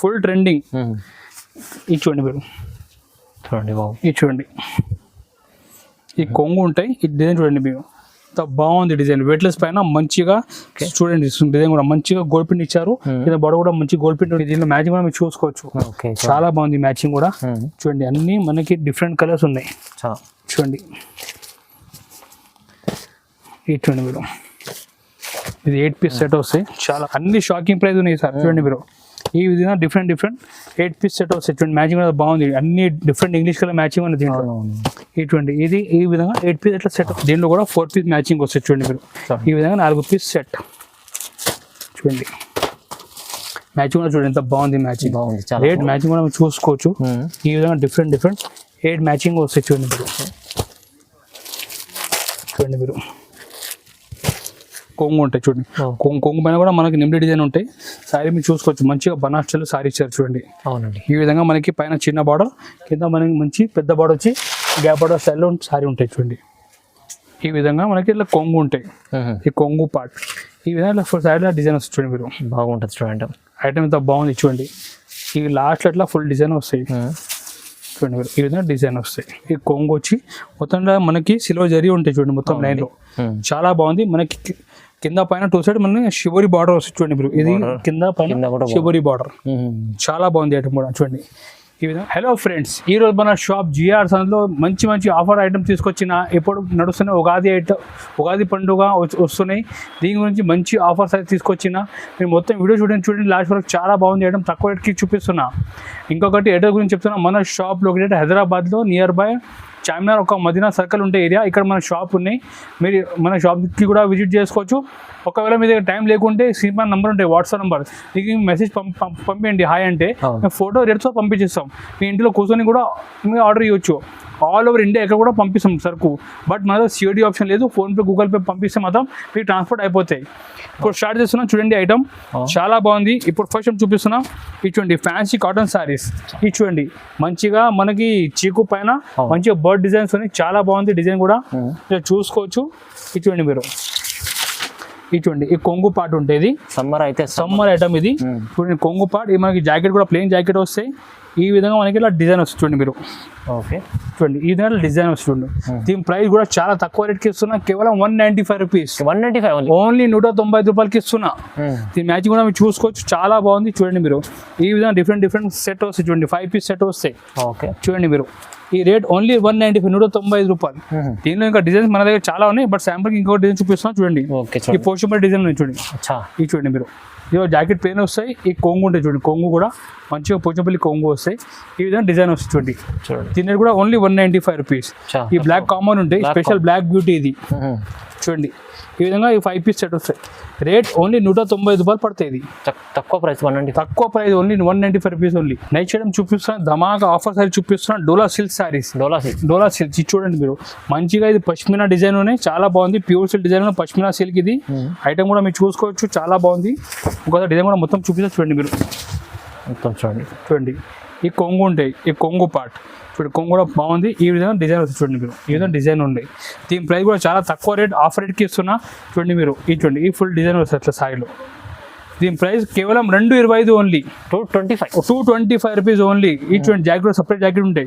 Full trending. ఇది చూడండి మీరు. చూడండి బాబు. ఇది చూడండి. ఈ కొంగు ఉంటాయి. ఈ డిజైన్ చూడండి మీరు. ఎంత బాగుంది డిజైన్. వెయిట్లెస్ పైన మంచిగా చూడండి డిజైన్ కూడా. మంచిగా గోల్డ్ ప్రింట్ ఇచ్చారు. కింద బొడ కూడా మంచి ఉంది. దీనిలో మ్యాచింగ్ కూడా మీరు చూసుకోవచ్చు. చాలా బాగుంది మ్యాచింగ్ కూడా. చూడండి అన్ని మనకి డిఫరెంట్ కలర్స్ ఉన్నాయి. చూడండి. ఇది చూడండి మీరు. ఇది ఎయిట్ పీస్ సెట్ వస్తాయి. చాలా అన్ని షాకింగ్ ప్రైస్ ఉన్నాయి సార్. చూడండి మీరు. ఈ విధంగా different different eight piece set వస్తాయి చూడండి మ్యాచింగ్ కూడా బాగుంది. అన్ని డిఫరెంట్ ఇంగ్లీష్ కలర్ మ్యాచింగ్ దీంట్లో. అవునవును. ఇటువంటి ఇది ఈ విధంగా ఎయిట్ పీస్ ఎట్లా సెట్ దీంట్లో కూడా ఫోర్ పీస్ మ్యాచింగ్ వస్తాయి చూడండి మీరు ఈ విధంగా నాలుగు పీస్ సెట్ చూడండి మ్యాచింగ్ కూడా చూడండి ఎంత బాగుంది మ్యాచింగ్ బాగుంది రేట్ మ్యాచింగ్ కూడా చూసుకోవచ్చు. ఈ విధంగా డిఫరెంట్ డిఫరెంట్ ఎయిట్ మ్యాచింగ్ వస్తాయి చూడండి మీరు చూడండి మీరు కొంగు ఉంటాయి చూడండి. కొంగు కొంగు పైన కూడా మనకి నిమ్డి డిజైన్ ఉంటాయి. సారీ మీరు చూసుకోవచ్చు. మంచిగా బనాస్టల్ సారీ ఇచ్చారు చూడండి. అవునండి. ఈ విధంగా మనకి పైన చిన్న బార్డర్ కింద మనకి మంచి పెద్ద బార్డర్ వచ్చి గ్యాప్ బార్డర్ స్టైల్లో సారీ ఉంటాయి చూడండి. ఈ విధంగా మనకి ఇట్లా కొంగు ఉంటాయి. ఈ కొంగు పార్ట్. ఈ విధంగా ఇట్లా సైడ్లో డిజైన్ వస్తుంది చూడండి మీరు. బాగుంటుంది చూడండి. ఐటమ్ ఎంత బాగుంది చూడండి. ఈ లాస్ట్ అట్లా ఫుల్ డిజైన్ వస్తాయి. చూడండి మీరు. ఈ విధంగా డిజైన్ వస్తాయి. ఈ కొంగు వచ్చి మొత్తంలో మనకి సిల్వర్ జరీ ఉంటాయి చూడండి మొత్తం లైన్లో. చాలా బాగుంది. మనకి కింద పైన టూ సైడ్ మనకి షివరి బార్డర్ వస్తుంది చూడండి మీరు ఇది కింద పైన షివరి బార్డర్ మ్మ్. చాలా బాగుంది ఐటమ్ కూడా చూడండి. ఈ విధంగా. హలో ఫ్రెండ్స్ ఈ రోజు మన షాప్ జిఆర్ సందులో మంచి మంచి ఆఫర్ ఐటమ్ తీసుకొచ్చిన ఇప్పుడు నడుస్తున్న ఉగాది ఐటమ్ ఉగాది పండుగ వస్తున్నాయి. దీని గురించి మంచి ఆఫర్స్ అయితే తీసుకొచ్చిన. మీరు మొత్తం వీడియో చూడండి చూడండి లాస్ట్ వరకు చాలా బాగుంది ఐటమ్ తక్కువ రేట్కి చూపిస్తున్నా. ఇంకొకటి ఎడ్రెస్ గురించి చెప్తున్నా. మన షాప్ లొకేటెడ్ హైదరాబాద్లో నియర్ బై చార్మినార్ ఒక మదీనా సర్కిల్ ఉంటే ఏరియా. ఇక్కడ మన షాప్ ఉన్నాయి. మీరు మన షాప్కి కూడా విజిట్ చేసుకోవచ్చు. ఒకవేళ మీ దగ్గర టైం లేకుంటే సినిమా నెంబర్ ఉంటాయి వాట్సాప్ నెంబర్. మీకు మెసేజ్ పంప పంప- పంపించండి హాయ్ అంటే ఫోటో రేట్తో పంపించేస్తాం. మీ ఇంట్లో కూర్చొని కూడా మీరు ఆర్డర్ ఇవ్వచ్చు. ఆల్ ఓవర్ ఇండియా ఎక్కడ కూడా పంపిస్తాం సరుకు. బట్ మన దగ్గర సిఓడి ఆప్షన్ లేదు. ఫోన్పే గూగుల్ పే పంపిస్తే మాత్రం మీకు ట్రాన్స్పోర్ట్ అయిపోతాయి. ఇప్పుడు స్టార్ట్ చేస్తున్నాం. చూడండి ఐటమ్. చాలా బాగుంది. ఇప్పుడు ఫస్ట్ టైం చూపిస్తున్నాం. ఇది చూడండి ఫ్యాన్సీ కాటన్ సారీస్. ఇది చూడంండి మంచిగా మనకి చీకు పైన. మంచిగా బర్డ్ డిజైన్స్ ఉన్నాయి. చాలా బాగుంది డిజైన్ కూడా. ఇలా చూసుకోవచ్చు. చూడండి మీరు. చూడండి ఈ కొంగు పాటు ఉంటుంది సమ్మర్ అయితే సమ్మర్ ఐటమ్ ఇది. చూడండి కొంగు పాటు ఇది మనకి జాకెట్ కూడా ప్లెయిన్ జాకెట్ వస్తాయి. ఈ విధంగా మనకి ఇలా డిజైన్ వస్తుంది చూడండి మీరు. ఓకే. చూడండి ఈ విధంగా డిజైన్ వస్తుంది దీని ప్రైస్ కూడా చాలా తక్కువ రేట్కి ఇస్తున్నా. కేవలం one ninety five rupees one ninety five only only నూట తొంభై ఐదు రూపాయలకి ఇస్తున్నా. దీని మ్యాచింగ్ కూడా మీరు చూసుకోవచ్చు. చాలా బాగుంది. చూడండి మీరు. ఈ విధంగా డిఫరెంట్ డిఫరెంట్ సెట్ వస్తాయి. చూడండి ఫైవ్ పీస్ సెట్ వస్తాయి. ఓకే. చూడండి మీరు. ఈ rate only one ninety five నూట తొంభై ఐదు రూపాయలు. దీనిలో ఇంకా డిజైన్స్ మన దగ్గర చాలా ఉన్నాయి బట్ శాంపుల్కి ఇంకో డిజైన్ చూపిస్తున్నా చూడండి. ఈ పోషన్ డిజైన్ చూడండి. ఇది చూడండి మీరు. ఇదిగో జాకెట్ ప్లేన్ వస్తాయి ఈ కొంగు ఉంటాయి చూడండి. కొంగు కూడా మంచిగా పోచంపల్లి కొంగు వస్తాయి. ఈ విధంగా డిజైన్ వస్తుంది చూడండి. దీని కూడా only one ninety five rupees ఈ బ్లాక్ కామన్ ఉంటాయి స్పెషల్ బ్లాక్ బ్యూటీ ఇది. చూడండి. ఈ విధంగా ఈ ఫైవ్ పీస్ సెట్ వస్తాయి. రేట్ ఓన్లీ నూట తొంభై రూపాయలు పడుతుంది ఇది. తక్- తక్కువ ప్రైస్ వన్ నైంటీ తక్కువ price only one ninety five rupees only night చేయడం చూపిస్తున్నా ధమాకా ఆఫర్ సారీ చూపిస్తున్నా dola silk saris dola silk dola silk ఇది చూడండి మీరు. మంచిగా ఇది పష్మినా డిజైన్ ఉన్నాయి. చాలా బాగుంది. Pure silk design pashmina silk ఇది. ఐటమ్ కూడా మీరు చూసుకోవచ్చు. చాలా బాగుంది. ఇంకొక డిజైన్ కూడా మొత్తం చూపిస్తా చూడండి మీరు. మొత్తం చూడండి. చూడండి. ఈ కొంగు ఉంటాయి. ఈ కొంగు పార్ట్ ఇప్పుడు కొంగు కూడా బాగుంది. ఈ విధంగా డిజైన్ వస్తుంది చూడండి మీరు. ఈ విధంగా డిజైన్ ఉంది. దీని ప్రైస్ కూడా చాలా తక్కువ రేట్ ఆఫ్ రేట్కి ఇస్తున్నా. చూడండి మీరు. ఈ చూడండి ఈ ఫుల్ డిజైన్ వస్తుంది అట్లా సాయిలో దీని ప్రైస్ కేవలం రెండు ఇరవై ఐదు only two twenty five two twenty five rupees only ఈ చూడండి జాకెట్ సపరేట్ జాకెట్ ఉంటాయి.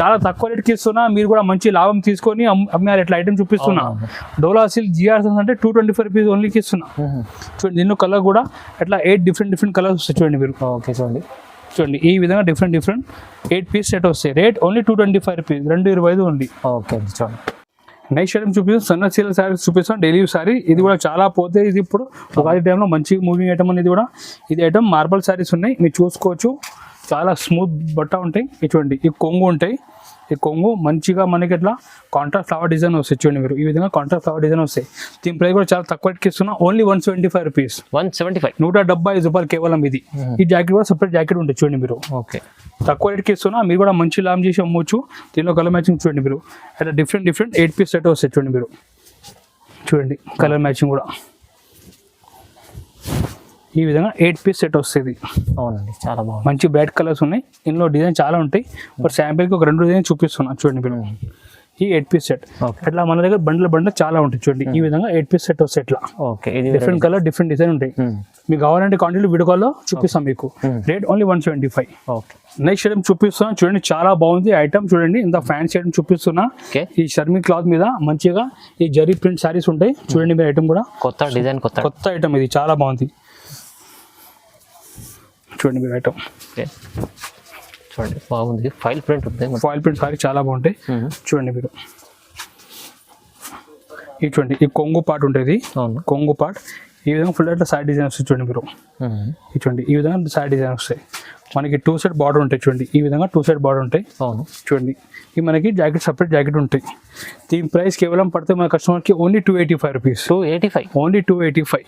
చాలా తక్కువ రేట్కి ఇస్తున్నా మీరు కూడా మంచి లాభం తీసుకొని అమ్- అమ్మారు. ఇట్లా ఐటమ్ చూపిస్తున్నా. డోలా సిల్క్ జిఆర్ అంటే టూ ట్వంటీ ఫైవ్ రూపీస్ ఓన్లీకి ఇస్తున్నా. చూడండి దీనిలో కలర్ కూడా ఇట్లా ఎయిట్ డిఫరెంట్ డిఫరెంట్ కలర్స్ వస్తాయి చూడండి మీరు. ఓకే చూడండి. చూడండి ఈ విధంగా different different eight piece set వస్తాయి. Rate only two twenty five rupees రెండు ఇరవై ఐదు ఓన్లీ ఓకే చూడండి. నెక్స్ట్ ఐటమ్ చూపిస్తాం. సన్న సీల సారీస్ చూపిస్తాం. డైలీ సారీ ఇది కూడా చాలా పోతే ఇది ఇప్పుడు ఉగాది టైంలో మంచి మూవింగ్ ఐటమ్ అనేది కూడా ఇది ఐటమ్ మార్బల్ శారీస్ ఉన్నాయి. మీరు చూసుకోవచ్చు. చాలా స్మూత్ బట్ట ఉంటాయి. ఇటువంటి ఈ కొంగు ఉంటాయి. ఈ కొంగు మంచిగా మనకి ఇట్లా కాంట్రాస్ట్ ఫ్లవర్ డిజైన్ వస్తాయి చూడండి మీరు. ఈ విధంగా కాంట్రాస్ట్ ఫ్లవర్ డిజైన్ వస్తాయి. దీని ప్రైస్ కూడా చాలా తక్కువ ఇస్తున్నా only one seventy five rupees one seventy five నూట డెబ్బై ఐదు రూపాయలు కేవలం ఇది. ఈ జాకెట్ కూడా సపరేట్ జాకెట్ ఉంటుంది చూడండి మీరు. ఓకే తక్కువ రేట్కి ఇస్తున్నా మీరు కూడా మంచి లాభం చేసి అమ్మవచ్చు దీనిలో కలర్ మ్యాచింగ్ చూడండి మీరు. అట్లా different different eight piece set వస్తాయి చూడండి మీరు. చూడండి కలర్ మ్యాచింగ్ కూడా. ఈ విధంగా ఎయిట్ పీస్ సెట్ వస్తుంది. అవునండి చాలా బాగుంది. మంచి బ్రైట్ కలర్స్ ఉన్నాయి. ఇందులో డిజైన్ చాలా ఉంటాయి. బట్ శాంపిల్కి ఒక రెండు డిజైన్ చూపిస్తున్నా చూడండి మీరు. ఈ ఎయిట్ పీస్ సెట్. అట్లా మన దగ్గర బండ్ల బండ్ల చాలా ఉంటాయి చూడండి. ఈ విధంగా ఎయిట్ పీస్ సెట్ వస్తాయి ఇట్లా డిఫరెంట్ కలర్ డిఫరెంట్ డిజైన్ ఉంటాయి. మీకు కావాలంటే క్వాంటిటీ వీడియో కాల్లో చూపిస్తాం మీకు. Rate only one seventy five okay. Next item చూపిస్తున్నా చూడండి చాలా బాగుంది ఐటమ్ చూడండి. ఇంత ఫ్యాన్సీ ఐటమ్ చూపిస్తున్నా. ఈ షర్మి క్లాత్ మీద మంచిగా ఈ జరీ ప్రింట్ శారీస్ ఉంటాయి. చూడండి మీరు ఐటమ్ కూడా. కొత్త డిజైన్ కొత్త. కొత్త ఐటమ్ ఇది చాలా బాగుంది. చూడండి మీరు ఐటమ్ ఓకే. చూడండి బాగుంది. ఫైల్ ప్రింట్ ఉంది. ఫాయిల్ ప్రింట్ సారీ చాలా బాగుంటాయి. చూడండి మీరు. ఈ చూడండి ఈ కొంగు పార్ట్ ఉంటుంది. అవును. కొంగు పార్ట్ ఈ విధంగా ఫుల్ అట్లా సైడ్ డిజైన్ వస్తుంది చూడండి మీరు. ఈ చూడండి ఈ విధంగా సైడ్ డిజైన్ వస్తాయి. మనకి టూ సైడ్ బార్డర్ ఉంటాయి చూడండి. ఈ విధంగా టూ సైడ్ బార్డర్ ఉంటాయి. అవును. చూడండి ఈ మనకి జాకెట్ సపరేట్ జాకెట్ ఉంటాయి. దీని ప్రైస్ కేవలం పడితే మన కస్టమర్కి only two eighty five rupees two eighty five only two eighty five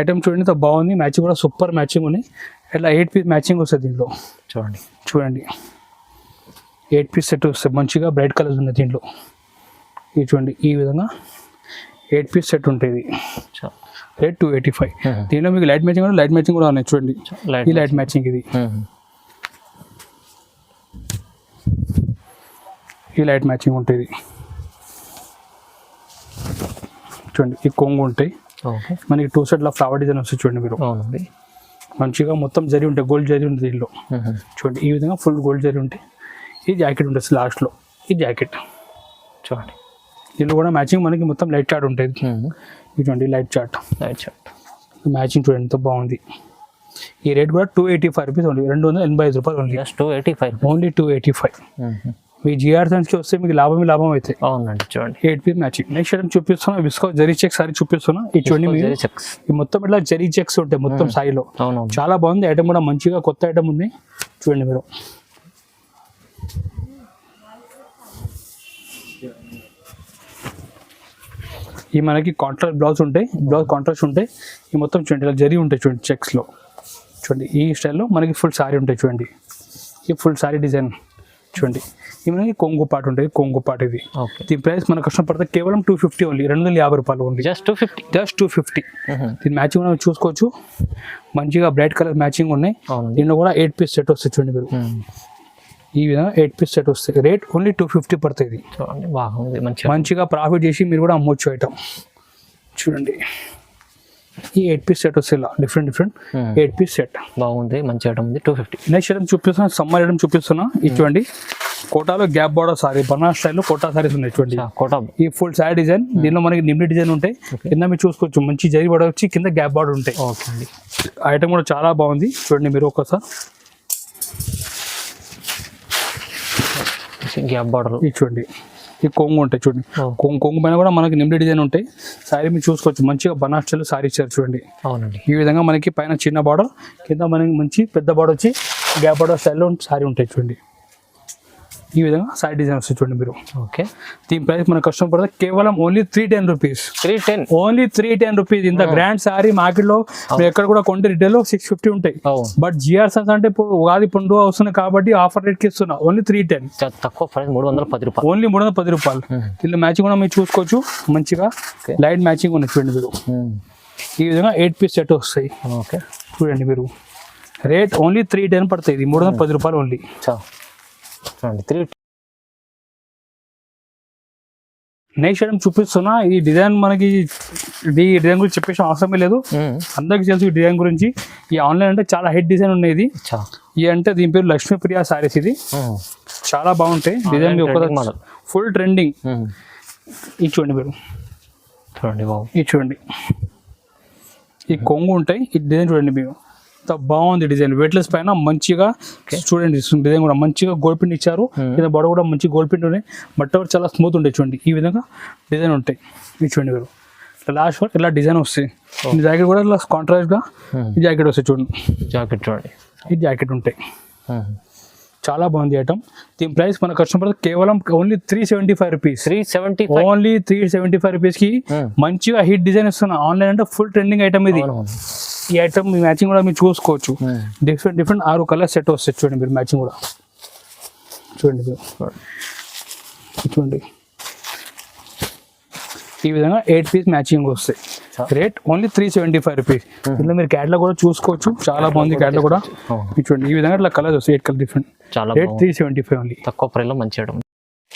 item చూడండి బాగుంది. మ్యాచింగ్ కూడా సూపర్ మ్యాచింగ్ ఉన్నాయి. ఇట్లా ఎయిట్ పీస్ మ్యాచింగ్ వస్తుంది దీంట్లో? చూడండి. చూడండి. ఎయిట్ పీస్ సెట్ వస్తుంది. మంచిగా బ్రైట్ కలర్స్ ఉన్నాయి దీంట్లో. ఇది చూడండి ఈ విధంగా ఎయిట్ పీస్ సెట్ ఉంటుంది రేట్ టూ ఎయిటీ ఫైవ్. దీనిలో మీకు లైట్ మ్యాచింగ్ కూడా లైట్ మ్యాచింగ్ కూడా ఉన్నాయి చూడండి. ఈ లైట్ మ్యాచింగ్ ఇది. ఈ లైట్ మ్యాచింగ్ ఉంటుంది. చూడండి ఈ కొంగు ఉంటాయి. ఓకే. మనకి టూ సైడ్లో ఫ్లవర్ డిజైన్ వస్తుంది చూడండి మీరు. అవునండి. మంచిగా మొత్తం జరి ఉంటాయి గోల్డ్ జరి ఉంటుంది దీనిలో. చూడండి ఈ విధంగా ఫుల్ గోల్డ్ జరి ఉంటాయి ఈ జాకెట్ ఉంటుంది లాస్ట్లో ఈ జాకెట్ చూడండి. దీనిలో కూడా మ్యాచింగ్ మనకి మొత్తం లైట్ చార్ట్ ఉంటుంది. చూడండి light chart light shirt matching చూడండి ఎంత బాగుంది. ఈ రేట్ కూడా two eighty five rupees only రెండు వందల ఎనభై ఐదు రూపాయలు only two eighty five only two eighty five మీ జిఆర్ సైన్స్కి వస్తే మీకు లాభం లాభం అవుతాయి అవునండి చూడండి. Eight piece matching next item చూపిస్తున్నా విస్కో జరీ చెక్ సారీ చూపిస్తున్నా. ఈ చూడండి మీరు. చెక్స్ ఈ మొత్తం ఇట్లా జరీ చెక్స్ ఉంటాయి మొత్తం సాయిలో చాలా బాగుంది. ఐటమ్ కూడా మంచిగా కొత్త ఐటమ్ ఉంది. చూడండి మీరు. ఈ మనకి కాంట్రాస్ట్ బ్లౌజ్ ఉంటాయి. బ్లౌజ్ కాంట్రాస్ట్ ఉంటాయి. ఈ మొత్తం చూడండి ఇలా జరీ ఉంటాయి చూడండి చెక్స్లో చూడండి ఈ స్టైల్లో మనకి ఫుల్ సారీ ఉంటాయి చూడండి. ఈ ఫుల్ సారీ డిజైన్ చూడండి. ఈ మనకి కొంగు పాట ఉంటుంది. కొంగు పాట ఇది. ఓకే. దీని ప్రైస్ మన కష్టం పడితే కేవలం టూ ఫిఫ్టీ ఓన్లీ రెండు వందల యాభై రూపాయలు only just two fifty just two fifty దీని మ్యాచింగ్ మనం చూసుకోవచ్చు. మంచిగా బ్రైట్ కలర్ మ్యాచింగ్ ఉన్నాయి. దీనిలో కూడా ఎయిట్ పీస్ సెట్ వస్తుంది చూడండి మీరు. ఈ విధంగా ఎయిట్ పీస్ సెట్ వస్తాయి. రేట్ ఓన్లీ టూ ఫిఫ్టీ పడుతుంది మంచిగా. ప్రాఫిట్ చేసి మీరు కూడా అమ్మొచ్చు ఐటమ్ చూడండి. ఈ ఎయిట్ పీస్ సెట్ వస్తాయి ఇలా different different hmm. Eight piece set. బాగుంది మంచి ఐటమ్ ఉంది టూ ఫిఫ్టీ నెక్స్ట్ ఐటమ్ చూపిస్తున్నా సమ్మర్ ఐటమ్ చూపిస్తున్నా చూడండి కోటాలో గ్యాప్ బార్డర్ సారీ బనాస్ స్టైల్లో కోటా సారీస్ ఉన్నాయి చూడండి కోట. ఈ ఫుల్ సారీ డిజైన్ దీనిలో మనకి నిమ్మి డిజైన్ ఉంటాయి. కింద మీరు చూసుకోవచ్చు మంచి జరి బార్డర్ వచ్చి కింద గ్యాప్ బార్డర్ ఉంటాయి. ఓకే అండి. ఐటమ్ కూడా చాలా బాగుంది. చూడండి మీరు ఒకసారి గ్యాప్ బార్డర్ ఇది చూడండి. ఈ కొంగు ఉంటాయి చూడండి. కొంగు కొంగు పైన కూడా మనకి నిమ్మి డిజైన్ ఉంటాయి. సారీ మీరు చూసుకోవచ్చు. మంచిగా బనాస్ స్టైల్ సారీ ఇచ్చారు చూడండి. అవునండి. ఈ విధంగా మనకి పైన చిన్న బార్డర్ కింద మనకి మంచి పెద్ద బార్డర్ వచ్చి గ్యాప్ బార్డర్ స్టైల్లో సారీ ఉంటాయి చూడండి. ఈ విధంగా సారీ డిజైన్ వస్తుంది చూడండి మీరు. ఓకే దీని ప్రైస్ మన కస్టమర్ పడితే కేవలం only three ten rupees three ten only three ten rupees ఇంత గ్రాండ్ సారీ మార్కెట్లో మీరు ఎక్కడ కూడా కొంటే రిటైల్ సిక్స్ ఫిఫ్టీ ఉంటాయి. బట్ జిఆర్ సన్స్ అంటే ఇప్పుడు ఉగాది పండుగ వస్తుంది కాబట్టి ఆఫర్ రేట్కి ఇస్తున్నా. ఓన్లీ త్రీ టెన్ తక్కువ ప్రైస్ మూడు వందల పది రూపాయలు. ఓన్లీ మూడు వందల పది రూపాయలు. దీనిలో మ్యాచింగ్ కూడా మీరు చూసుకోవచ్చు. మంచిగా. లైట్ మ్యాచింగ్ ఉన్నాయి చూడండి మీరు. ఈ విధంగా ఎయిట్ పీస్ సెట్ వస్తాయి. ఓకే చూడండి మీరు. రేట్ ఓన్లీ త్రీ టెన్ పడుతుంది మూడు వందల పది రూపాయలు ఓన్లీ చూడండి త్రీ నెక్స్ట్ ఐటమ్ చూపిస్తున్నా ఈ డిజైన్ మనకి ఈ డిజైన్ గురించి చెప్పేసి అవసరమే లేదు. అందరికీ తెలుసు ఈ డిజైన్ గురించి. ఈ ఆన్లైన్ అంటే చాలా హెడ్ డిజైన్ ఉన్నాయి ఇది చా. ఈ అంటే దీని పేరు లక్ష్మీప్రియ సారీస్ ఇది. చాలా బాగుంటాయి. డిజైన్. ఫుల్ ట్రెండింగ్ ఇది చూడండి మీరు. చూడండి బాబు ఇది చూడండి. ఈ కొంగు ఉంటాయి. ఈ డిజైన్ చూడండి మీరు. ఎంత బాగుంది డిజైన్. వెయిట్లెస్ పైన మంచిగా చూడండి డిజైన్ కూడా మంచిగా గోల్డ్ పిండి ఇచ్చారు. Hmm. కింద బొడ కూడా మంచి గోల్డ్ పిండి ఉన్నాయి. బట్ట కూడా చాలా స్మూత్ ఉంటాయి చూడండి. ఈ విధంగా డిజైన్ ఉంటాయి. చూడండి మీరు. లాస్ట్ వరకు ఇలా డిజైన్ వస్తాయి. ఈ జాకెట్ కూడా ఇలా కాంట్రాస్ట్గా ఈ జాకెట్ వస్తాయి చూడండి. జాకెట్ చూడండి. ఈ జాకెట్ ఉంటాయి. చాలా బాగుంది ఐటమ్ దీని ప్రైస్ మన కస్టమర్ కేవలం only three seventy five rupees three seventy only three seventy five రూపీస్కి మంచిగా హిట్ డిజైన్ ఇస్తున్నా ఆన్లైన్ అంటే ఫుల్ ట్రెండింగ్ ఐటమ్ ఇది. ఈ ఐటమ్ మీ మ్యాచింగ్ కూడా మీరు చూసుకోవచ్చు. డిఫరెంట్ డిఫరెంట్ ఆరు కలర్ సెట్ వస్తాయి చూడండి మీరు మ్యాచింగ్ కూడా. చూడండి చూడండి. ఈ విధంగా ఎయిట్ పీస్ మ్యాచింగ్ వస్తాయి. Rate only three seventy five rupees ఇందులో మీరు క్యాట్లో కూడా చూసుకోవచ్చు. చాలా బాగుంది క్యాట్లో కూడా చూడండి ఈ విధంగా ఇట్లా కలర్స్ వస్తాయి. ఎయిట్ కలర్ డిఫరెంట్ చాలా rate three seventy five only తక్కువ ప్రైస్లో మంచి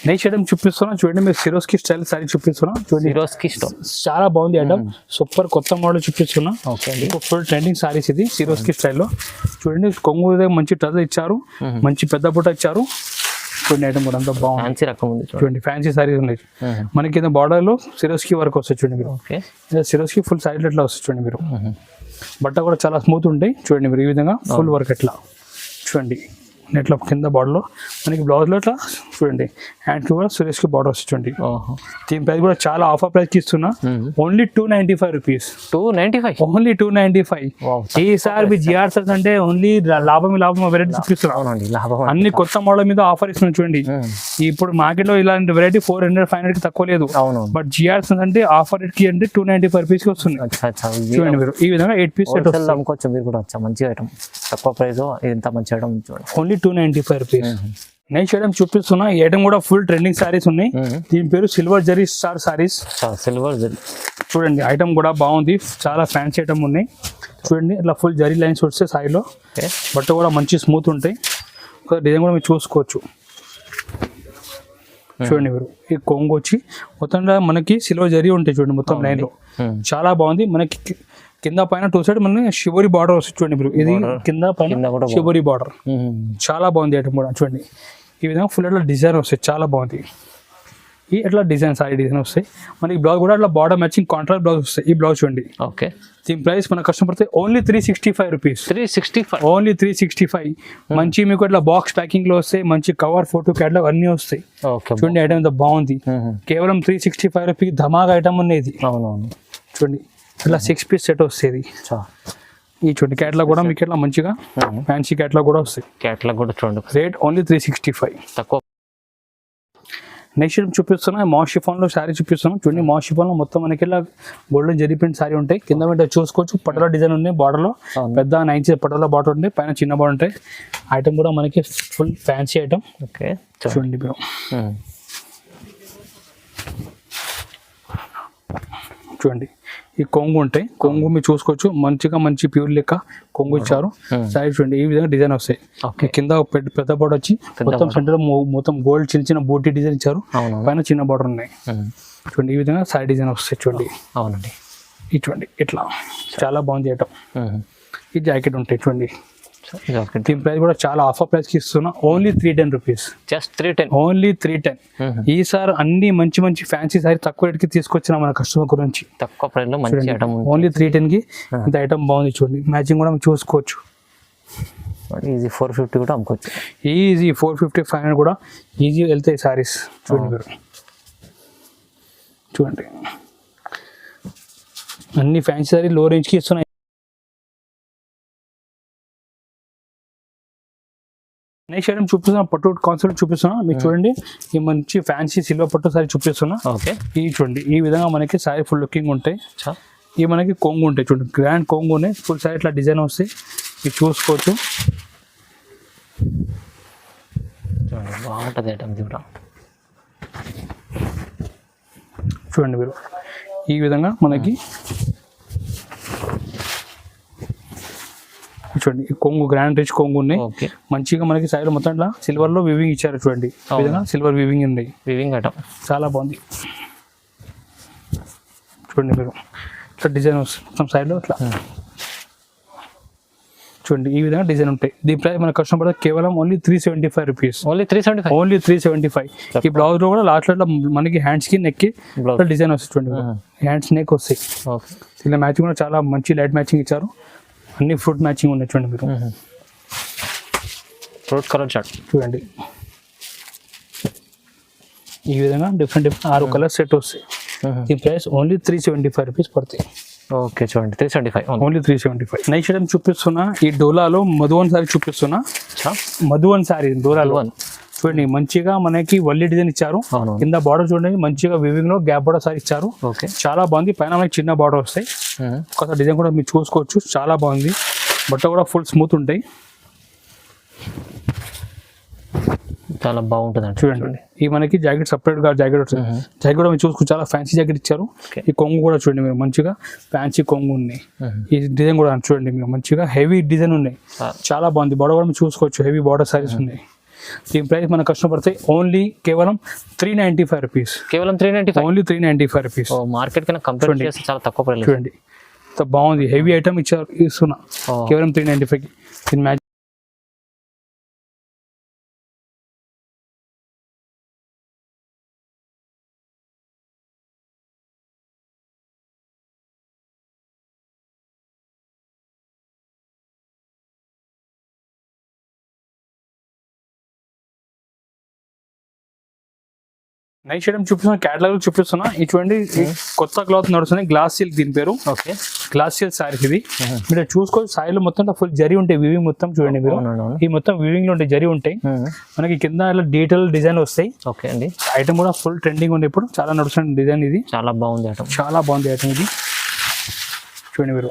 నెక్స్ట్ ఐటమ్ చూపిస్తున్నా. చూడండి మీరు సిరోస్కి స్టైల్ సారీ చూపిస్తున్నా. చూడండి ఇష్టం చాలా బాగుంది ఐటమ్ సూపర్ కొత్త మోడల్ చూపిస్తున్నా. ఓకే అండి. ఇప్పుడు ఫుల్ ట్రెండింగ్ సారీస్ ఇది సిరోస్కి స్టైల్లో చూడండి కొంగు మంచి టజ్ ఇచ్చారు. మంచి పెద్ద బుట్ట ఇచ్చారు. చూడండి ఐటమ్ కూడా అంతా బాగుంది. ఫ్యాన్సీ రకం ఉంది చూడండి. ఫ్యాన్సీ సారీస్ ఉన్నాయి. మనకి కింద border లో సిరోస్కి వర్క్ వస్తుంది చూడండి మీరు. ఓకే సిరోస్కి ఫుల్ సైడ్ ఎట్లా వస్తుంది చూడండి మీరు. బట్ట కూడా చాలా స్మూత్ ఉంటాయి. చూడండి మీరు ఈ విధంగా ఫుల్ వర్క్ ఎట్లా. చూడండి. నెట్లో కింద బార్డర్లో. మనకి బ్లౌజ్లో ఇట్లా చూడండి హ్యాండ్కి కూడా సురేష్కి బార్డర్ వస్తుంది దీని ప్రైస్ కూడా చాలా ఆఫర్ ప్రైస్కి ఇస్తున్నా. Only two ninety five rupees two ninety five only two ninety five ఈసారి మీ జిఆర్ సర్స్ అంటే ఓన్లీ లాభం లాభం వెరైటీ అవునండి లాభం. అన్ని కొత్త మోడల్ మీద ఆఫర్ ఇస్తున్నాం చూడండి. ఇప్పుడు మార్కెట్లో ఇలాంటి వెరైటీ ఫోర్ హండ్రెడ్ ఫైవ్ హండ్రెడ్కి తక్కువ లేదు. అవునవును. బట్ జిఆర్ సర్స్ అంటే ఆఫర్ రేట్కి అంటే టూ నైంటీ ఫైవ్ రూపీస్కి వస్తుంది. చూడండి మీరు. ఈ విధంగా ఎయిట్ పీస్ సెట్ అమ్ముకోవచ్చు మీరు కూడా వచ్చా మంచి ఐటమ్. తక్కువ ప్రైస్ ఇంత మంచి ఐటమ్ చూడండి. Only two ninety five rupees next item చూపిస్తున్నా. ఈ ఐటమ్ కూడా ఫుల్ ట్రెండింగ్ సారీస్ ఉన్నాయి. దీని పేరు silver zari star saris silver చూడండి ఐటమ్ కూడా బాగుంది. చాలా ఫ్యాన్సీ ఐటమ్ ఉన్నాయి. చూడండి ఇట్లా ఫుల్ జరీ లైన్స్ వస్తే సాయిలో ఓకే. బట్ట కూడా మంచి స్మూత్ ఉంటాయి. ఒక డిజైన్ కూడా మీరు చూసుకోవచ్చు. చూడండి మీరు ఈ కొంగు వచ్చి మొత్తం మనకి సిల్వర్ జరీ ఉంటాయి చూడండి మొత్తం లైన్లో చాలా బాగుంది. మనకి కింద పైన టూ సైడ్ మన షివరి బార్డర్ వస్తుంది చూడండి మీరు ఇది కింద పైన షివరి బార్డర్ చాలా బాగుంది ఐటమ్ కూడా చూడండి. ఈ విధంగా ఫుల్ అట్లా డిజైన్ వస్తాయి. చాలా బాగుంది. ఈ ఎట్లా డిజైన్ సారీ డిజైన్ వస్తాయి. మనకి బ్లౌజ్ కూడా అట్లా బార్డర్ మ్యాచింగ్ కాంట్రాక్ట్ బ్లౌజ్ వస్తాయి. ఈ బ్లౌజ్ చూడండి. ఓకే. దీని ప్రైస్ మన కష్టం పడితే only three sixty five rupees three sixty five only three sixty five మంచి మీకు ఇట్లా బాక్స్ ప్యాకింగ్లో వస్తాయి. మంచి కవర్ ఫోటో క్యాట్లాగ్ అన్నీ వస్తాయి. ఓకే. చూడండి ఐటమ్ ఎంత బాగుంది. కేవలం త్రీ సిక్స్టీ ఫైవ్ రూపీస్ ధమాగా ఐటమ్ ఉన్నది చూడండి. ఇట్లా సిక్స్ పీస్ సెట్ వస్తుంది. ఈ చూడండి క్యాట్లాగ్ కూడా మీకు ఇట్లా మంచిగా ఫ్యాన్సీ క్యాట్లాగ్ కూడా వస్తాయి క్యాట్లాగ్ కూడా చూడండి. Rate only three sixty five తక్కువ నెక్స్ట్ చూపిస్తున్నా మాస్ షిఫాన్లో శారీ చూపిస్తున్నాం. చూడండి మాస్ షిఫాన్లో మొత్తం మనకి ఇలా గోల్డెన్ జరీ ప్రింట్ శారీ ఉంటాయి. కింద మీద చూసుకోవచ్చు పటోలా డిజైన్ ఉంది బార్డర్లో. అవును. పెద్ద నైన్ పటోలా బార్డర్ ఉంటాయి పైన చిన్న బార్డర్ ఉంటాయి. ఐటమ్ కూడా మనకి ఫుల్ ఫ్యాన్సీ ఐటమ్ ఓకే చూడండి మీరు చూడండి. ఈ కొంగు ఉంటాయి. కొంగు మీరు చూసుకోవచ్చు. మంచిగా మంచి ప్యూర్ లెక్క కొంగు ఇచ్చారు. సైడ్ చూడండి. ఈ విధంగా డిజైన్ వస్తాయి. కింద పెద్ద పెద్ద బార్డర్ వచ్చి మొత్తం సెంటర్ మొత్తం గోల్డ్ చిన్న చిన్న బూటీ డిజైన్ ఇచ్చారు. పైన చిన్న బార్డర్ ఉన్నాయి. చూడండి ఈ విధంగా సైడ్ డిజైన్ వస్తాయి చూడండి. అవునండి. ఈ చూడండి ఇట్లా. చాలా బాగుంది ఐటమ్ ఈ జాకెట్ ఉంటాయి చూడండి. దీని ప్రైస్ కూడా చాలా ఆఫర్ ప్రైస్కి ఇస్తున్నా. Only three ten rupees just three ten only three ten ఈసారి అన్ని మంచి మంచి ఫ్యాన్సీ సారీ తక్కువ రేట్కి తీసుకొచ్చిన మన కస్టమర్ గురించి. తక్కువ ప్రైస్లో మంచి ఐటమ్ ఓన్లీ త్రీ టెన్కి ఇంత ఐటమ్ బాగుంది చూడండి. మ్యాచింగ్ కూడా చూసుకోవచ్చు. ఈజీ ఫోర్ ఫిఫ్టీ కూడా అమ్ముకోవచ్చు. Easy four fifty five hundred కూడా ఈజీ వెళ్తాయి సారీస్ చూడండి మీరు. చూడండి. అన్ని ఫ్యాన్సీ సారీ లో రేంజ్కి ఇస్తున్నాయి నెక్స్ట్ ఐటమ్ చూపిస్తున్నా పట్టు కాన్సెప్ట్ చూపిస్తున్నా. మీరు చూడండి ఈ మంచి ఫ్యాన్సీ సిల్వర్ పట్టు సారీ చూపిస్తున్నా. ఓకే. ఈ చూడండి ఈ విధంగా మనకి సారీ ఫుల్ లుకింగ్ ఉంటాయి. చా. ఇవి మనకి కొంగు ఉంటాయి చూడండి గ్రాండ్ కొంగు ఉన్నాయి. ఫుల్ సైడ్ ఇట్లా డిజైన్ వస్తాయి. ఇవి చూసుకోవచ్చు. చూడండి బాగుంటుంది ఐటమ్ కూడా. చూడండి మీరు. ఈ విధంగా మనకి చూడండి కొంగు గ్రాండ్ రిచ్ కొంగు ఉన్నాయి. మంచిగా మనకి సైడ్ మొత్తం ఇట్లా సిల్వర్లో వివింగ్ ఇచ్చారు చూడండి. విధంగా సిల్వర్ వివింగ్ ఉంది. వివింగ్ ఐటమ్ చాలా బాగుంది. చూడండి మీరు. ఇట్లా డిజైన్ వస్తుంది. మొత్తం సైడ్లో ఇట్లా. చూడండి ఈ విధంగా డిజైన్ ఉంటాయి. దీని ప్రైస్ మన కస్టమర్ పడితే కేవలం only three seventy five rupees only three seventy five only three seventy five ఈ బ్లౌజ్లో కూడా లాస్ట్లో మనకి హ్యాండ్స్కి నెక్కి బ్లౌజ్ డిజైన్ వస్తుంది చూడండి. హ్యాండ్స్ నెక్ వస్తాయి. ఓకే ఇలా మ్యాచింగ్ కూడా చాలా మంచి లైట్ మ్యాచింగ్ ఇచ్చారు. అన్ని ఫ్రూట్ మ్యాచింగ్ ఉన్నాయి చూడండి మీరు. ఫ్రూట్ కలర్ చార్ట్ చూడండి. ఈ విధంగా డిఫరెంట్ డిఫరెంట్ ఆరు కలర్ సెట్ వస్తాయి. ఈ price only three seventy five rupees పడతాయి. ఓకే చూడండి. Three seventy five only three seventy five next item చూపిస్తున్నా ఈ డోలాలో మధువన్ సారీ చూపిస్తున్నా. చా. మధువన్ సారీ డోలాలో. చూడండి మంచిగా మనకి వల్లి డిజైన్ ఇచ్చారు. కింద బార్డర్ చూడండి మంచిగా వివింగ్లో గ్యాప్ బార్డర్ సారీ ఇచ్చారు. ఓకే. చాలా బాగుంది. పైన మనకి చిన్న బార్డర్ వస్తాయి. కొత్త డిజైన్ కూడా మీరు చూసుకోవచ్చు. చాలా బాగుంది. బట్ట కూడా ఫుల్ స్మూత్ ఉంటాయి. చాలా బాగుంటుంది చూడండి. ఈ మనకి జాకెట్ సపరేట్గా జాకెట్ వస్తుంది. జాకెట్ కూడా మీరు చూసుకోవచ్చు. చాలా ఫ్యాన్సీ జాకెట్ ఇచ్చారు. ఈ కొంగు కూడా చూడండి మీరు మంచిగా ఫ్యాన్సీ కొంగు ఉన్నాయి. ఈ డిజైన్ కూడా చూడండి మీరు మంచిగా హెవీ డిజైన్ ఉన్నాయి. చాలా బాగుంది. బార్డర్ కూడా మీరు చూసుకోవచ్చు. హెవీ బార్డర్ సారీస్ ఉన్నాయి. దీని ప్రైస్ మన కస్టమర్ పడతాయి ఓన్లీ కేవలం త్రీ నైంటీ ఫైవ్ రూపీస్ కేవలం three ninety five only three ninety five rupees market కన్నా కంపేర్. చేస్తే చాలా తక్కువ చూడండి. బాగుంది. హెవీ ఐటమ్ ఇచ్చారు ఇస్తున్నా. కేవలం త్రీ నైంటీ ఫైవ్ దీని మ్యాచ్ నైట్ ఐటమ్ చూపిస్తున్నా క్యాటలాగ్ చూపిస్తున్నా. ఇది చూడండి కొత్త క్లాత్ నడుస్తుంది. గ్లాస్ సిల్క్ దీని పేరు. ఓకే. గ్లాస్ సిల్క్ సారీస్ ఇది. మీరు చూసుకోవచ్చు సారీలో మొత్తం ఫుల్ జరి ఉంటాయి. వివింగ్ మొత్తం చూడండి మీరు. ఈ మొత్తం వివింగ్లో ఉంటాయి. జరి ఉంటాయి. మ్మ్. మనకి కింద ఇలా డీటెయిల్ డిజైన్ వస్తాయి. ఓకే అండి. ఐటమ్ కూడా ఫుల్ ట్రెండింగ్ ఉంది ఇప్పుడు. చాలా నడుస్తుంది డిజైన్ ఇది. చాలా బాగుంది ఐటమ్ చాలా బాగుంది ఐటమ్ ఇది. చూడండి మీరు.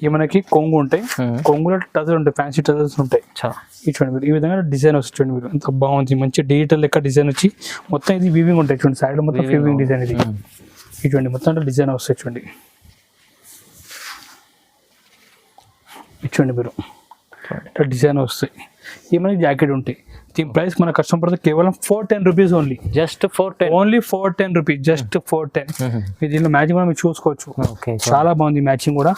ఇవి మనకి కొంగు ఉంటాయి. కొంగులో టజర్ ఉంటాయి ఫ్యాన్సీ టజర్స్ ఉంటాయి. చా ఇది చూడండి మీరు ఈ విధంగా డిజైన్ వస్తుంది చూడండి మీరు. ఎంత బాగుంది మంచి డిజిటల్ లెక్క డిజైన్ వచ్చి మొత్తం ఇది వీవింగ్ ఉంటాయి చూడండి. సైడ్ మొత్తం వీవింగ్ డిజైన్ ఇది. చూడండి మొత్తం డిజైన్ వస్తాయి చూడండి. ఇది చూడండి మీరు. డిజైన్ వస్తాయి ఈ మనకి జాకెట్ ఉంటాయి. దీని ప్రైస్ మన కస్టమర్ పడితే కేవలం four ten rupees only just four ten only four ten rupees just four ten దీనిలో మ్యాచింగ్ కూడా మీరు చూసుకోవచ్చు. చాలా బాగుంది మ్యాచింగ్ కూడా.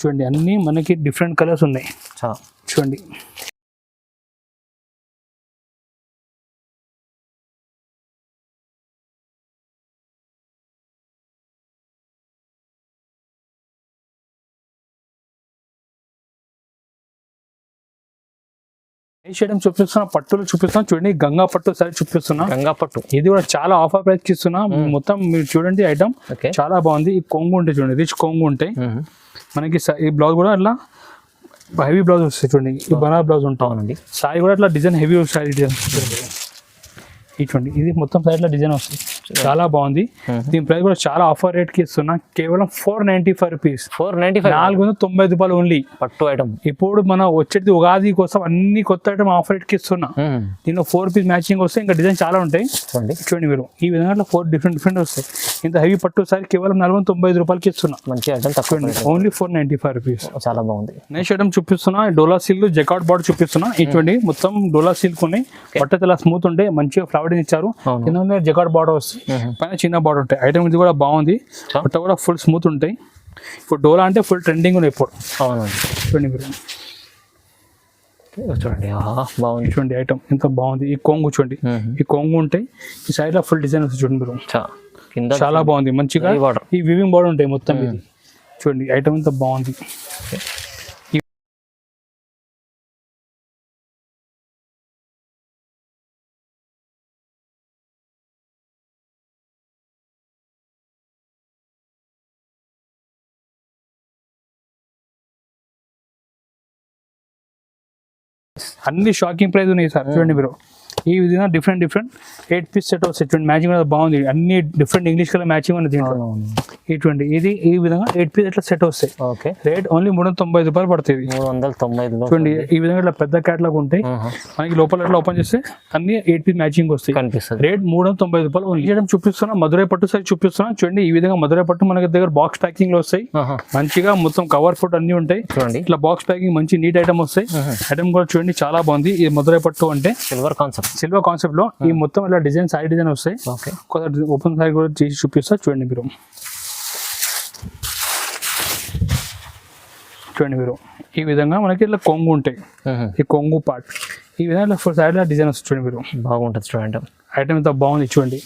చూడండి అన్ని మనకి డిఫరెంట్ కలర్స్ ఉన్నాయి. చూడండి. ఏ షేడం చూపిస్తున్నా? పట్టులు చూపిస్తున్నా. చూడండి గంగా పట్టు సరే చూపిస్తున్నా. గంగా పట్టు. ఇది కూడా చాలా ఆఫర్ ప్రైస్ ఇస్తున్నా. మొత్తం మీరు చూడండి ఐటమ్ చాలా బాగుంది. ఈ కొంగు ఉంటాయి చూడండి రిచ్ కొంగు ఉంటాయి మనకి ఈ బ్లౌజ్ కూడా అట్లా హెవీ బ్లౌజ్ వస్తాయి చూడండి. ఈ బనా బ్లౌజ్ ఉంటాం. అవునండి. సారీ కూడా అట్లా డిజైన్ హెవీ సారీ డిజైన్ చూడండి ఇది మొత్తం సైడ్లో డిజైన్ వస్తుంది. చాలా బాగుంది. దీని ప్రైస్ కూడా చాలా ఆఫర్ రేట్కి ఇస్తున్నా. కేవలం four ninety five rupees four ninety five నాలుగు వందల తొంభై రూపాయలు ఓన్లీ పట్టు ఐటమ్ ఇప్పుడు మన వచ్చేది ఉగాది కోసం అన్ని కొత్త ఐటమ్ ఆఫర్ రేట్కి ఇస్తున్నా. దీనిలో ఫోర్ పీస్ మ్యాచింగ్ వస్తే ఇంకా డిజైన్ చాలా ఉంటాయి. చూడండి. మీరు. ఈ విధంగా ఫోర్ డిఫరెంట్ డిఫరెంట్ వస్తాయి. ఇంత హెవీ పట్టు సారీ కేవలం నాలుగు వందల తొంభై ఐదు రూపాయలకి ఇస్తున్నా. మంచి ఐటమ్ తక్కువ. Only four ninety five rupees చాలా బాగుంది. నెక్స్ట్ ఐటమ్ చూపిస్తున్నా డోలా సిల్క్ జకాట్ బార్డర్ చూపిస్తున్నా. ఇటువంటి మొత్తం డోలా సిల్క్ ఉన్నాయి. బట్ట చాలా స్మూత్ ఉంటాయి మంచిగా ఫ్లవరింగ్ ఇచ్చారు. జకాట్ బార్డర్ వస్తుంది పైన చిన్న బార్డర్ ఉంటాయి. ఐటమ్ ఇది కూడా బాగుంది. బట్ట కూడా ఫుల్ స్మూత్ ఉంటాయి. ఇప్పుడు డోలా అంటే ఫుల్ ట్రెండింగ్ ఉన్నాయి ఇప్పుడు. అవునండి. చూడండి బాగుంది. చూడండి ఐటమ్ ఎంత బాగుంది. ఈ కొంగు చూడండి. ఈ కొంగు ఉంటాయి. ఈ సైడ్లో ఫుల్ డిజైన్ వస్తుంది చూడండి మీరు. చాలా బాగుంది. మంచిగా. ఈ వివింగ్ బార్డర్ ఉంటాయి మొత్తం ఇది. చూడండి ఐటమ్ ఎంత బాగుంది. అన్ని షాకింగ్ ప్రైస్ ఉన్నాయి సార్. చూడండి మీరు. ఈ విధంగా different different eight piece set వస్తాయి చూడండి మ్యాచింగ్ కూడా బాగుంది. అన్ని డిఫరెంట్ ఇంగ్లీష్ కలర్ మ్యాచింగ్ దీంట్లో. అవునవును. ఇటువంటి ఇది ఈ విధంగా ఎయిట్ పీస్ ఎట్లా సెట్ వస్తాయి. ఓకే. రేట్ ఓన్లీ మూడు వందల తొంభై రూపాయలు పడుతుంది మూడు వందల తొంభై ఐదులో చూడండి ఈ విధంగా ఇట్లా పెద్ద క్యాట్లాగ్ ఉంటాయి. మనకి లోపల ఎట్లా ఓపెన్ చేస్తే అన్ని ఎయిట్ పీస్ మ్యాచింగ్ వస్తాయి. కనిపిస్తుంది. రేట్ మూడు వందల తొంభై రూపాయలు ఓన్లీ చేయడం చూపిస్తున్నా మధురై పట్టు సైజ్ చూపిస్తున్నా. చూడండి ఈ విధంగా మధురై పట్టు మనకి దగ్గర బాక్స్ ప్యాకింగ్లో వస్తాయి. మంచిగా మొత్తం కవర్ ఫుడ్ అన్ని ఉంటాయి. చూడండి. ఇట్లా బాక్స్ ప్యాకింగ్ మంచి నీట్ ఐటమ్ వస్తాయి. ఐటమ్ కూడా చూడండి చాలా బాగుంది. ఈ మధురై పట్టు అంటే సిల్వర్ కాన్సెప్ట్ సిల్వర్ కాన్సెప్ట్లో ఈ మొత్తం ఇలా డిజైన్ సైడ్ డిజైన్ వస్తాయి. ఓపెన్ సైడ్ కూడా చేసి చూపిస్తా చూడండి మీరు. చూడండి మీరు. ఈ విధంగా మనకి ఇట్లా కొంగు ఉంటాయి. ఈ కొంగు పార్ట్ ఈ విధంగా ఫుల్ సైడ్ డిజైన్ వస్తుంది చూడండి మీరు. బాగుంటుంది చూడండి. ఐటమ్ ఎంత బాగుంది చూడండి.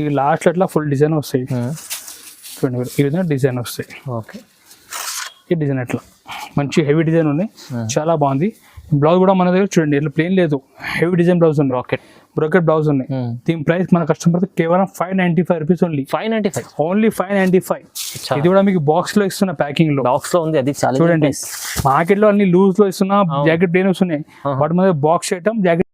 ఈ లాస్ట్ అట్లా ఫుల్ డిజైన్ వస్తాయి. చూడండి మీరు. ఈ విధంగా డిజైన్ వస్తాయి. ఓకే ఈ డిజైన్ అట్లా. మంచి హెవీ డిజైన్ ఉన్నాయి. చాలా బాగుంది. బ్లౌజ్ కూడా మన దగ్గర చూడండి ఇట్లా ప్లేన్ లేదు. హెవీ డిజైన్ బ్లౌజ్ ఉంది రాకెట్ బ్రోకెట్ బ్లౌజ్ ఉన్నాయి. దీని ప్రైస్ మన కస్టమర్ కేవలం five ninety five rupees only five ninety five only five ninety five ఇది కూడా మీకు బాక్స్లో ఇస్తున్న ప్యాకింగ్లో. బాక్స్లో ఉంది అది చూడండి. మార్కెట్లో అన్ని లూజ్లో ఇస్తున్నా జాకెట్ ప్లేన్ వస్తున్నాయి. బట్ మన box item jacket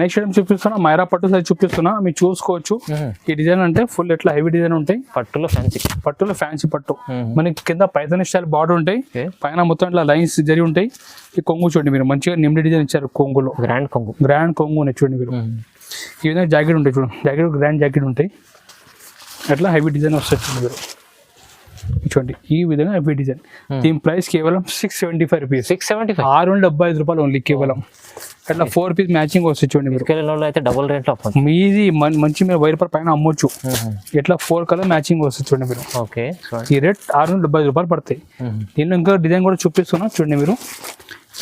next item చూపిస్తున్నా మైరా పట్టు సైజ్ చూపిస్తున్నా మీరు చూసుకోవచ్చు. ఈ డిజైన్ అంటే ఫుల్ ఎట్లా హెవీ డిజైన్ ఉంటాయి. పట్టులో ఫ్యాన్సీ పట్టులో ఫ్యాన్సీ పట్టు. మనకి కింద పైథాన్ స్టైల్ బార్డర్ ఉంటాయి. పైన మొత్తం ఇట్లా లైన్స్ జరిగి ఉంటాయి. ఈ కొంగు చూడండి మీరు మంచిగా నిమ్డి డిజైన్ ఇచ్చారు కొంగులో. గ్రాండ్ కొంగు. గ్రాండ్ కొంగు ఉన్నాయి చూడండి మీరు. ఈ విధంగా జాకెట్ ఉంటాయి చూడండి. జాకెట్ గ్రాండ్ జాకెట్ ఉంటాయి. అట్లా హెవీ డిజైన్ వస్తుంది చూడండి మీరు. చూడండి ఈ విధంగా హెవీ డిజైన్ దీని ప్రైస్ కేవలం six seventy five rupees six seventy five ఆరు వందల డెబ్బై ఐదు రూపాయలు ఓన్లీ కేవలం. అట్లా ఫోర్ పీస్ మ్యాచింగ్ వస్తుంది చూడండి అయితే డబుల్ అవ్వచ్చు మీది మంచి మీరు వైర్ రూపాయలు పైన అమ్మొచ్చు. ఇట్లా ఫోర్ కలర్ మ్యాచింగ్ వస్తుంది చూడండి మీరు. ఓకే ఈ రేట్ ఆరు వందల డెబ్బై ఐదు రూపాయలు పడతాయి. దీనిలో ఇంకా డిజైన్ కూడా చూపిస్తున్నా చూడండి మీరు.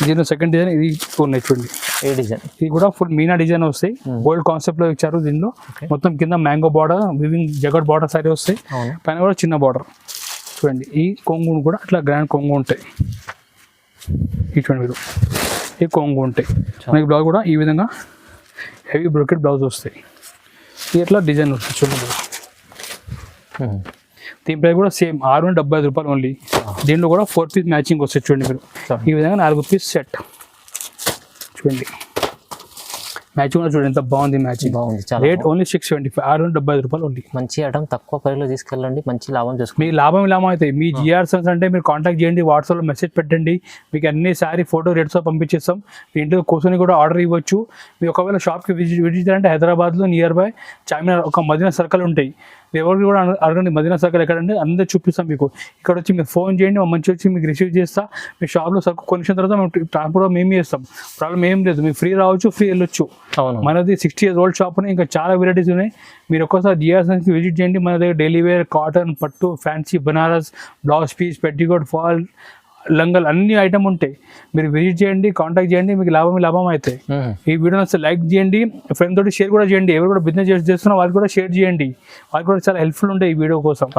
దీనిలో సెకండ్ డిజైన్ ఇది ఉన్నాయి చూడండి. ఏ డిజైన్ ఇది కూడా ఫుల్ మీనా డిజైన్ వస్తాయి. గోల్డ్ కాన్సెప్ట్లో ఇచ్చారు దీనిలో. మొత్తం కింద మ్యాంగో బార్డర్ వివింగ్ జగట్ బార్డర్ సైడ్ వస్తాయి. పైన కూడా చిన్న బార్డర్ చూడండి ఈ కొంగు కూడా అట్లా గ్రాండ్ కొంగు ఉంటాయి. ఈ చూడండి మీరు ఈ కొంగు ఉంటాయి. మనకి బ్లౌజ్ కూడా ఈ విధంగా హెవీ బ్రోకెట్ బ్లౌజ్ వస్తాయి. ఇది ఎట్లా డిజైన్ వస్తుంది చూడండి. దీని ప్రైస్ కూడా సేమ్ ఆరు వందల డెబ్బై ఐదు రూపాయలు ఓన్లీ దీంట్లో కూడా ఫోర్ పీస్ మ్యాచింగ్ వస్తాయి చూడండి మీరు. ఈ విధంగా నాలుగు పీస్ సెట్ చూడండి. మ్యాచింగ్ కూడా చూడండి ఎంత బాగుంది మ్యాచింగ్ బాగుంది చాలా rate only six seventy five ఆరు వందల డెబ్బై ఐదు రూపాయలు ఓన్లీ మంచి ఐటమ్ తక్కువ ప్రైస్లో తీసుకెళ్ళండి మంచి లాభం చేసుకోండి. మీ లాభం లాభం అవుతాయి మీ జిఆర్ సన్స్ అంటే మీరు కాంటాక్ట్ చేయండి వాట్సాప్లో మెసేజ్ పెట్టండి మీకు అన్ని సారీ ఫోటో రేట్స్తో పంపించేస్తాం. మీ ఇంట్లో కూర్చొని కూడా ఆర్డర్ ఇవ్వచ్చు. మీరు ఒకవేళ షాప్కి విజిట్ విజిట్ చేయాలంటే హైదరాబాద్లో నియర్ బై చార్మినార్ ఒక మదీనా సర్కిల్ ఉంటాయి. ఎవరికి కూడా అడగ- అడగండి. మదీనా సర్కిల్ ఎక్కడంటే అందరూ చూపిస్తాం మీకు. ఇక్కడ వచ్చి మీరు ఫోన్ చేయండి మా మంచి వచ్చి మీకు రిసీవ్ చేస్తా. మీ షాప్లో సరుకు కొనిసిన తర్వాత మేము ట్రాన్స్పోర్ట్ మేము చేస్తాం. ప్రాబ్లం ఏం లేదు. మీరు ఫ్రీ రావచ్చు ఫ్రీ వెళ్ళొచ్చు. మనది సిక్స్టీ ఇయర్స్ ఓల్డ్ షాప్ ఇంకా చాలా వెరైటీస్ ఉన్నాయి. మీరు ఒక్కసారి జిఆర్సన్కి విజిట్ చేయండి. మన దగ్గర డైలీ వేర్ కాటన్ పట్టు fancy Banaras blouse piece petticoat fall లంగల్ అన్ని ఐటమ్ ఉంటాయి మీరు విజిట్ చేయండి కాంటాక్ట్ చేయండి మీకు లాభం లాభం అవుతాయి. ఈ వీడియో నచ్చితే లైక్ చేయండి ఫ్రెండ్ తోటి షేర్ కూడా చేయండి. ఎవరు కూడా బిజినెస్ చేస్తున్నా వాళ్ళు కూడా షేర్ చేయండి. వాళ్ళు కూడా చాలా హెల్ప్ఫుల్ ఉంటాయి ఈ వీడియో కోసం.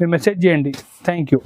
మీరు మెసేజ్ చేయండి. Thank you